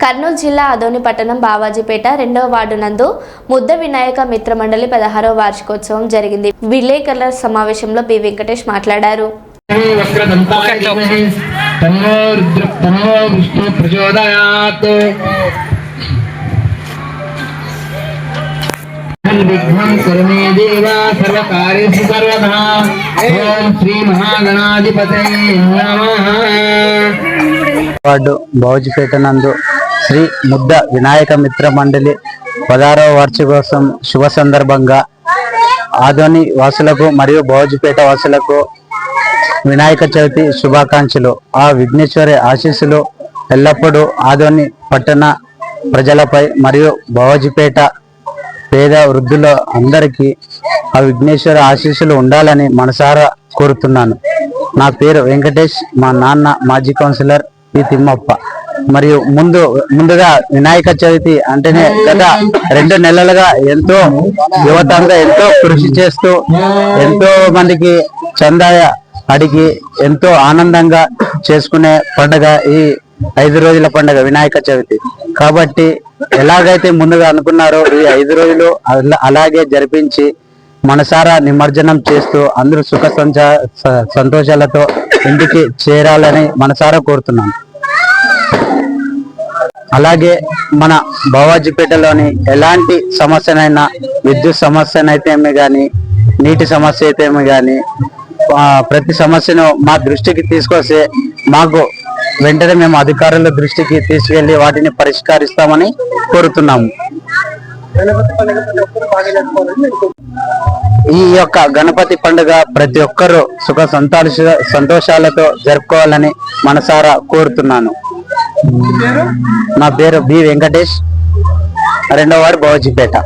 కర్నూలు జిల్లా అదోని పట్టణం బావాజీపేట రెండవ వార్డు నందు ముద్ద వినాయక మిత్ర మండలి పదహారవ వార్షికోత్సవం జరిగింది. విలేకరుల సమావేశంలో బి వెంకటేష్ మాట్లాడారు. తన్నో రుద్ర తన్నో విష్ణు ప్రచోదయాత్ విఘ్నం కరుణే దేవ సర్వకార్యేషు సర్వదా శ్రీ మహాగణాధిపతయే నమః వార్డు భౌజిపేట నందు శ్రీ ముద్ద వినాయక మిత్ర మండలి పదహారవ వార్షికోత్సవం శుభ సందర్భంగా ఆదోని వాసులకు మరియు భోజపేట వాసులకు వినాయక చవితి శుభాకాంక్షలు. ఆ విఘ్నేశ్వరి ఆశీస్సులు ఎల్లప్పుడూ ఆదోని పట్టణ ప్రజలపై మరియు భోజపేట పేద వృద్ధుల అందరికీ ఆ విఘ్నేశ్వర ఆశీస్సులు ఉండాలని మనసారా కోరుతున్నాను. నా పేరు వెంకటేష్ మా నాన్న మాజీ కౌన్సిలర్ పి తిమ్మప్ప. మరియు ముందు ముందుగా వినాయక చవితి అంటేనే గత రెండు నెలలుగా ఎంతో యువత ఎంతో కృషి చేస్తూ ఎంతో మందికి చందాయ అడిగి ఎంతో ఆనందంగా చేసుకునే పండుగ ఈ ఐదు రోజుల పండుగ వినాయక చవితి. కాబట్టి ఎలాగైతే ముందుగా అనుకున్నారో ఈ ఐదు రోజులు అలా- అలాగే జరిపించి మనసారా నిమజ్జనం చేస్తూ అందరూ సుఖ సంతోషాలతో ఇంటికి చేరాలని మనసారా కోరుతున్నాను. అలాగే మన బావాజీపేటలోని ఎలాంటి సమస్యనైనా విద్యుత్ సమస్యనైతేమి కానీ నీటి సమస్య అయితేమి కానీ ప్రతి సమస్యను మా దృష్టికి తీసుకొస్తే మాకు వెంటనే మేము అధికారుల దృష్టికి తీసుకెళ్ళి వాటిని పరిష్కరిస్తామని కోరుతున్నాము. ఈ యొక్క గణపతి పండుగ ప్రతి ఒక్కరూ సుఖ సంతోష సంతోషాలతో జరుపుకోవాలని మనసారా కోరుతున్నాను. నా పేరు బి వెంకటేష్. రెండో వారు భవజిపేట.